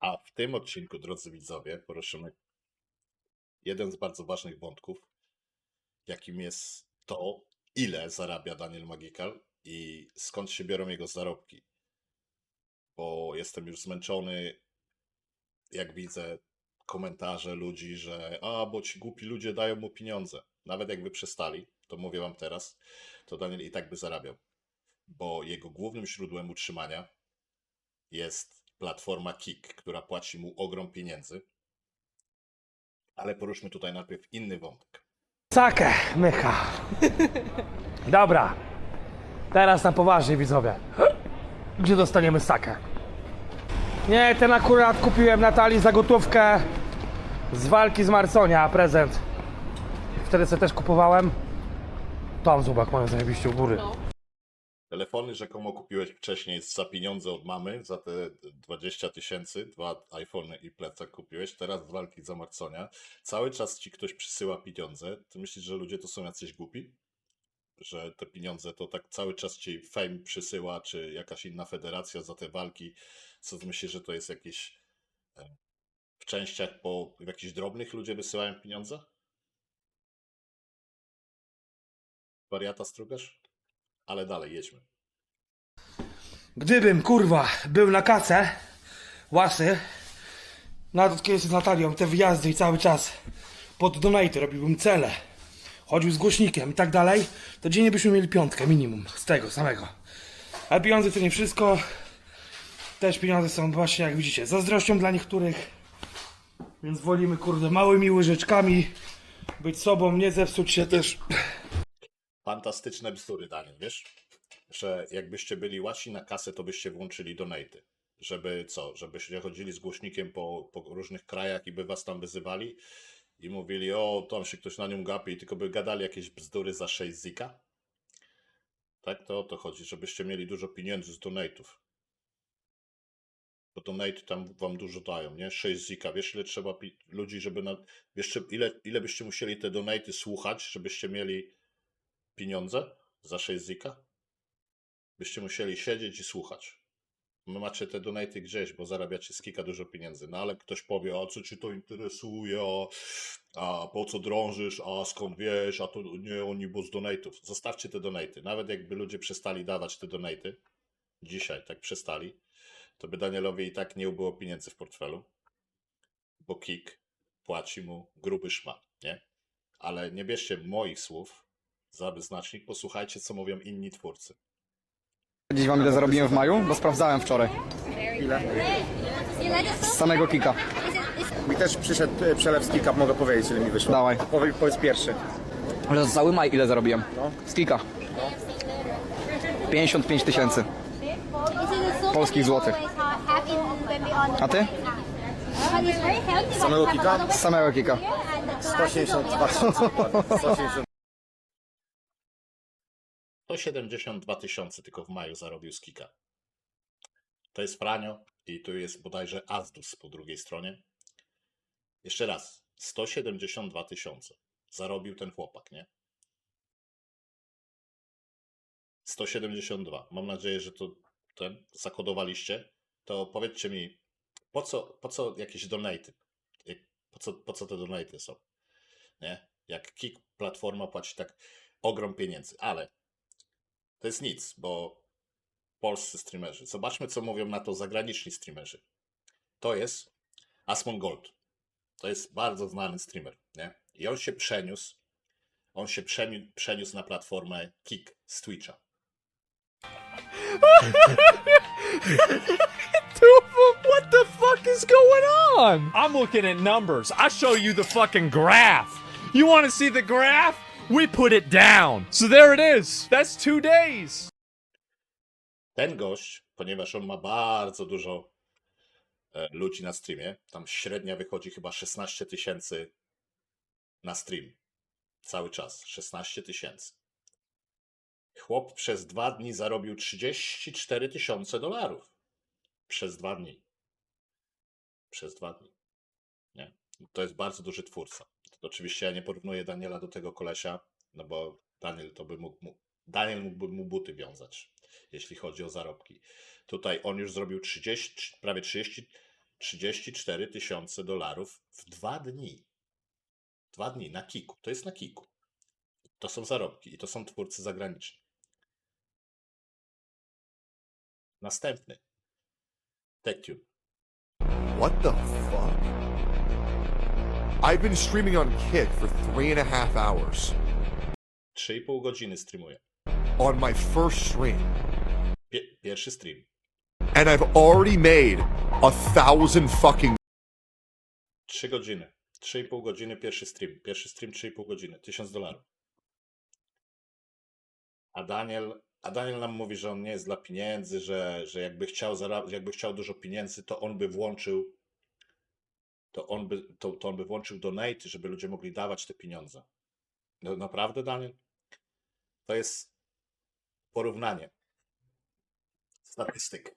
A w tym odcinku, drodzy widzowie, poruszymy jeden z bardzo ważnych wątków, jakim jest to, ile zarabia Daniel Magical i skąd się biorą jego zarobki. Bo jestem już zmęczony, jak widzę komentarze ludzi, że a, bo ci głupi ludzie dają mu pieniądze. Nawet jakby przestali, to mówię wam teraz, to Daniel i tak by zarabiał. Bo jego głównym źródłem utrzymania jest platforma Kik, która płaci mu ogrom pieniędzy. Ale poruszmy tutaj najpierw inny wątek. Sakę, mycha. Dobra. Teraz na poważnie, widzowie. Gdzie dostaniemy sakę? Nie, ten akurat kupiłem Natalii za gotówkę z walki z Marconia, prezent. Wtedy sobie też kupowałem. Tam zobacz, mają zajebiście u góry. Telefony rzekomo kupiłeś wcześniej za pieniądze od mamy, za te 20 tysięcy, dwa iPhony i plecak kupiłeś, teraz z walki za Marconia. Cały czas ci ktoś przysyła pieniądze. Ty myślisz, że ludzie to są jacyś głupi? Że te pieniądze to tak cały czas ci Fame przysyła, czy jakaś inna federacja za te walki? Co myślisz, że to jest jakieś e, w częściach po w jakichś drobnych ludzie wysyłają pieniądze? Wariata strugasz? Ale dalej, jedźmy. Gdybym, kurwa, był na kasę, łasy, nawet kiedy z Natalią te wyjazdy i cały czas pod donate robiłbym cele, chodził z głośnikiem i tak dalej, to dziennie byśmy mieli piątkę minimum z tego samego. Ale pieniądze to nie wszystko. Też pieniądze są właśnie, jak widzicie, zazdrością dla niektórych. Więc wolimy, kurde, małymi łyżeczkami być sobą, nie zepsuć się też. Fantastyczne bzdury, Daniel, wiesz? Że jakbyście byli łasi na kasę, to byście włączyli donaty. Żeby co? Żebyście chodzili z głośnikiem po, po różnych krajach i by was tam wyzywali i mówili, o, tam się ktoś na nią gapi, tylko by gadali jakieś bzdury za 6 zika? Tak, to o to chodzi, żebyście mieli dużo pieniędzy z donatów. Bo donate tam wam dużo dają, nie? 6 zika. Wiesz, ile trzeba ludzi, żeby na... Wiesz, ile, ile byście musieli te donaty słuchać, żebyście mieli pieniądze za 6 zika? Byście musieli siedzieć i słuchać. My macie te donaty gdzieś, bo zarabiacie z kika dużo pieniędzy. No ale ktoś powie, a co ci to interesuje, a, a po co drążysz, a skąd wiesz, a to nie oni, bo z donatów. Zostawcie te donaty. Nawet jakby ludzie przestali dawać te donaty, dzisiaj tak przestali, to by Danielowi i tak nie ubyło pieniędzy w portfelu, bo Kik płaci mu gruby szmat, nie? Ale nie bierzcie moich słów za wyznacznik, posłuchajcie, co mówią inni twórcy. Powiedzieć wam ile zarobiłem w maju? Bo sprawdzałem wczoraj. Z samego kika. Mi też przyszedł e, przelew z kika, mogę powiedzieć ile mi wyszło. Dawaj. Powiedz, powiedz pierwszy. Ale za cały maj ile zarobiłem? Z kika. 55 tysięcy. polskich złotych. A ty? Samego kika? Z samego kika. 182 180. 172 tysiące tylko w maju zarobił z Kika. To jest Franio i tu jest bodajże Azdus po drugiej stronie. Jeszcze raz, 172 tysiące zarobił ten chłopak, nie? 172. Mam nadzieję, że to ten zakodowaliście. To powiedzcie mi, po co, po co jakieś donaty? Po co, po co te donaty są? Nie? Jak Kik platforma płaci tak ogrom pieniędzy, ale to jest nic, bo polscy streamerzy. Zobaczmy, co mówią na to zagraniczni streamerzy. To jest Asmon Gold. To jest bardzo znany streamer, nie? I on się przeniósł, on się przeni- przeniósł na platformę Kick z Twitcha. What the fuck is going on? I'm looking at numbers. I show you the fucking graph. You want to see the graph? We put it down. So there it is. That's two days. Ten gość, ponieważ on ma bardzo dużo e, ludzi na streamie, tam średnia wychodzi chyba 16 tysięcy na stream. Cały czas. 16 tysięcy. Chłop przez dwa dni zarobił 34 tysiące dolarów. Przez dwa dni. Przez dwa dni. Nie? To jest bardzo duży twórca. Oczywiście ja nie porównuję Daniela do tego kolesia, no bo Daniel to by mógł mu, Daniel mógłby mu buty wiązać, jeśli chodzi o zarobki. Tutaj on już zrobił 30, prawie 30 34 tysiące dolarów w dwa dni. Dwa dni na kiku. To jest na kiku. To są zarobki i to są twórcy zagraniczni. Następny. TechTube. What the fuck? I've been streaming on Kick for three and a half hours. 3,5 godziny streamuje. On my first stream. Pie- pierwszy stream. And I've already made a thousand fucking 3 godziny. 3,5 godziny pierwszy stream. Pierwszy stream 3,5 godziny. 1000 dolarów. A Daniel, a Daniel nam mówi, że on nie jest dla pieniędzy, że, że jakby chciał jakby chciał dużo pieniędzy, to on by włączył to on by, to, to on by włączył donate, żeby ludzie mogli dawać te pieniądze. No, naprawdę, Daniel? To jest porównanie statystyk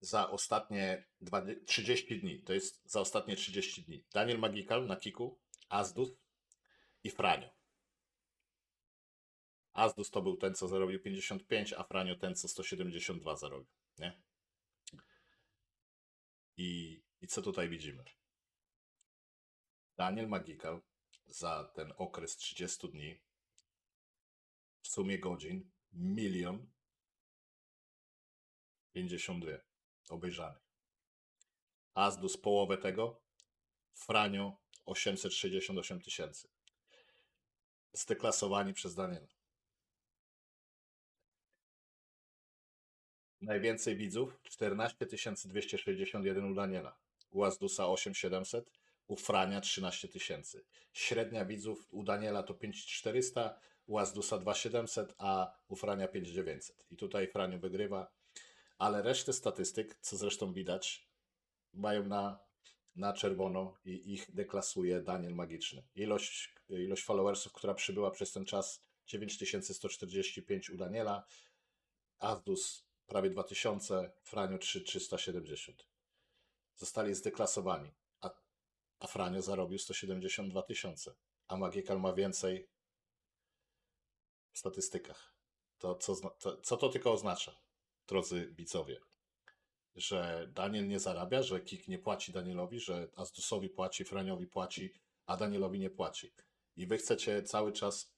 za ostatnie 20, 30 dni. To jest za ostatnie 30 dni. Daniel Magikal na kiku, Azdus i Franio. Azdus to był ten, co zarobił 55, a Franio ten, co 172 zarobił. Nie? I, I co tutaj widzimy? Daniel Magikal za ten okres 30 dni w sumie godzin milion 52 obejrzanych. Azdus połowę tego, Franio 868 tysięcy. Zdeklasowani przez Daniela. Najwięcej widzów 14 261 u Daniela. U Azdusa 8700, u Frania 13 tysięcy. Średnia widzów u Daniela to 5400, u Azdusa 2700, a u Frania 5900. I tutaj Franio wygrywa, ale resztę statystyk, co zresztą widać, mają na, na czerwono i ich deklasuje Daniel Magiczny. Ilość, ilość followersów, która przybyła przez ten czas 9145 u Daniela, Azdus prawie 2000, Franio 3370. Zostali zdeklasowani, a, a Franio zarobił 172 tysiące, a Magical ma więcej w statystykach. To, co, to, co to tylko oznacza, drodzy widzowie? Że Daniel nie zarabia, że Kik nie płaci Danielowi, że Azdusowi płaci, Franiowi płaci, a Danielowi nie płaci. I wy chcecie cały czas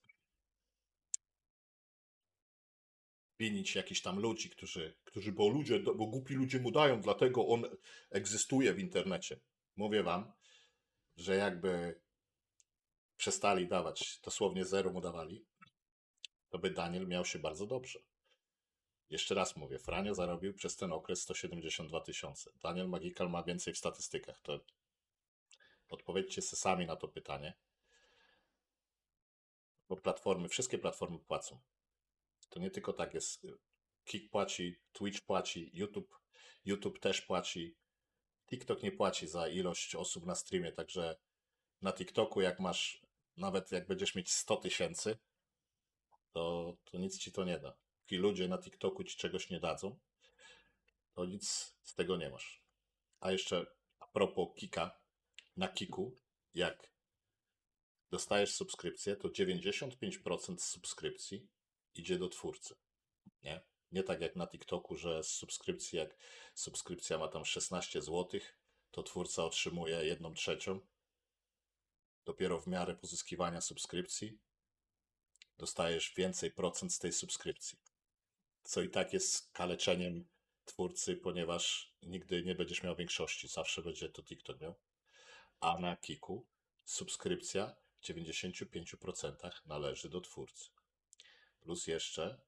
winić jakichś tam ludzi, którzy, którzy bo ludzie, bo głupi ludzie mu dają, dlatego on egzystuje w internecie. Mówię wam, że jakby przestali dawać, dosłownie zero mu dawali, to by Daniel miał się bardzo dobrze. Jeszcze raz mówię, Franio zarobił przez ten okres 172 tysiące. Daniel Magikal ma więcej w statystykach. To odpowiedzcie sobie sami na to pytanie. Bo platformy, wszystkie platformy płacą. To nie tylko tak jest. Kik płaci, Twitch płaci, YouTube, YouTube też płaci. TikTok nie płaci za ilość osób na streamie, także na TikToku jak masz, nawet jak będziesz mieć 100 tysięcy, to, to nic ci to nie da. Jeśli ludzie na TikToku ci czegoś nie dadzą, to nic z tego nie masz. A jeszcze a propos Kika, na Kiku, jak dostajesz subskrypcję, to 95% z subskrypcji idzie do twórcy. Nie? Nie tak jak na TikToku, że z subskrypcji, jak subskrypcja ma tam 16 zł, to twórca otrzymuje jedną trzecią. Dopiero w miarę pozyskiwania subskrypcji dostajesz więcej procent z tej subskrypcji. Co i tak jest kaleczeniem twórcy, ponieważ nigdy nie będziesz miał większości, zawsze będzie to TikTok miał. A na Kiku subskrypcja w 95% należy do twórcy. Plus jeszcze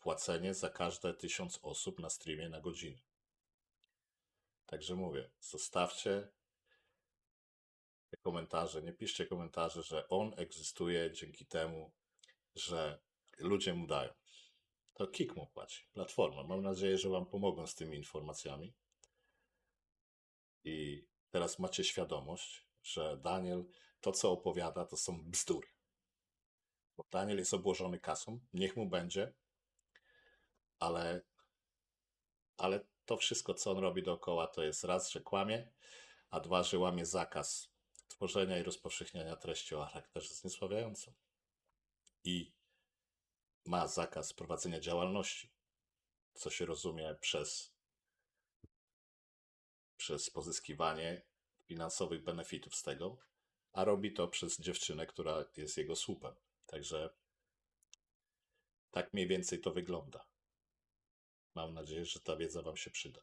płacenie za każde tysiąc osób na streamie na godzinę. Także mówię, zostawcie komentarze, nie piszcie komentarzy, że on egzystuje dzięki temu, że ludzie mu dają. To Kik mu płaci, platforma. Mam nadzieję, że Wam pomogą z tymi informacjami. I teraz macie świadomość, że Daniel to, co opowiada, to są bzdury. Bo Daniel jest obłożony kasą, niech mu będzie, ale, ale to wszystko, co on robi dookoła, to jest raz, że kłamie, a dwa, że łamie zakaz tworzenia i rozpowszechniania treści o charakterze zniesławiającym. I ma zakaz prowadzenia działalności, co się rozumie przez, przez pozyskiwanie finansowych benefitów z tego, a robi to przez dziewczynę, która jest jego słupem. Także tak mniej więcej to wygląda. Mam nadzieję, że ta wiedza Wam się przyda.